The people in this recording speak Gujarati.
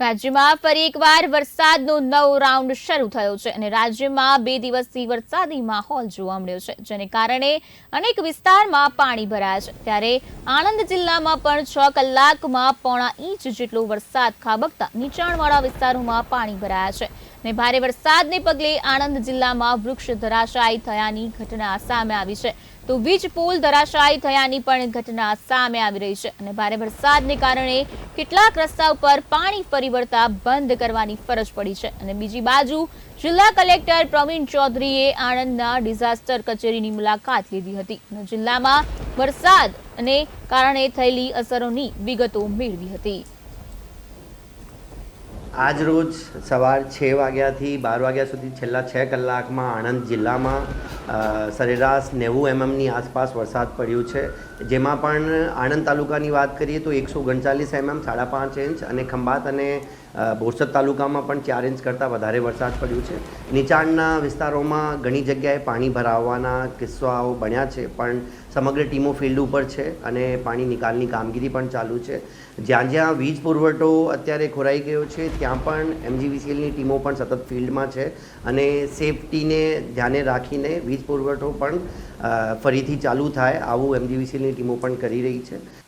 રાજ્યમાં ફરી એકવાર વરસાદનો નવો રાઉન્ડ શરૂ થયો છે અને રાજ્યમાં બે દિવસથી વરસાદી માહોલ જોવા મળ્યો છે, જેને કારણે અનેક વિસ્તારમાં પાણી ભરાયા છે. ત્યારે આણંદ જિલ્લામાં પણ છ કલાકમાં પોણા ઇંચ જેટલો વરસાદ ખાબકતા નીચાણવાળા વિસ્તારોમાં પાણી ભરાયા છે અને ભારે વરસાદને પગલે આણંદ જિલ્લામાં વૃક્ષ ધરાશાયી થયાની ઘટના સામે આવી છે. તો વીજ પુલ ધરાશાયી થયાની પણ ઘટના સામે આવી રહી છે અને ભારે વરસાદને કારણે કેટલાક રસ્તા ઉપર પાણી ફરી વળતા બંધ કરવાની ફરજ પડી છે. અને બીજી બાજુ, જિલ્લા કલેક્ટર પ્રવીણ ચૌધરીએ આણંદના ડિઝાસ્ટર કચેરીની મુલાકાત લીધી હતી અને જિલ્લામાં વરસાદ અને કારણે થયેલી અસરોની વિગતો મેળવી હતી. આજ રોજ સવાર છ વાગ્યાથી બાર વાગ્યા સુધી છેલ્લા છ કલાકમાં આણંદ જિલ્લામાં સરેરાશ નેવું એમએમની આસપાસ વરસાદ પડ્યો છે. જેમાં પણ આણંદ તાલુકાની વાત કરીએ તો એકસો ઓગણચાલીસ એમએમ, સાડા પાંચ ઇંચ અને ખંભાત અને બોરસદ તાલુકામાં પણ ચાર ઇંચ કરતાં વધારે વરસાદ પડ્યો છે. નીચાણના વિસ્તારોમાં ઘણી જગ્યાએ પાણી ભરાવવાના કિસ્સાઓ બન્યા છે, પણ સમગ્ર ટીમો ફિલ્ડ ઉપર છે અને પાણી નિકાલની કામગીરી પણ ચાલુ છે. જ્યાં જ્યાં વીજ પુરવઠો અત્યારે ખોરાઈ ગયો છે, ત્યાં પણ એમજીવીસીએલની ટીમો પણ સતત ફિલ્ડમાં છે અને સેફટીને ધ્યાને રાખીને વીજ પુરવઠો પણ ફરીથી ચાલુ થાય. આવું એમજીવીસીની ટીમો પણ કરી રહી છે.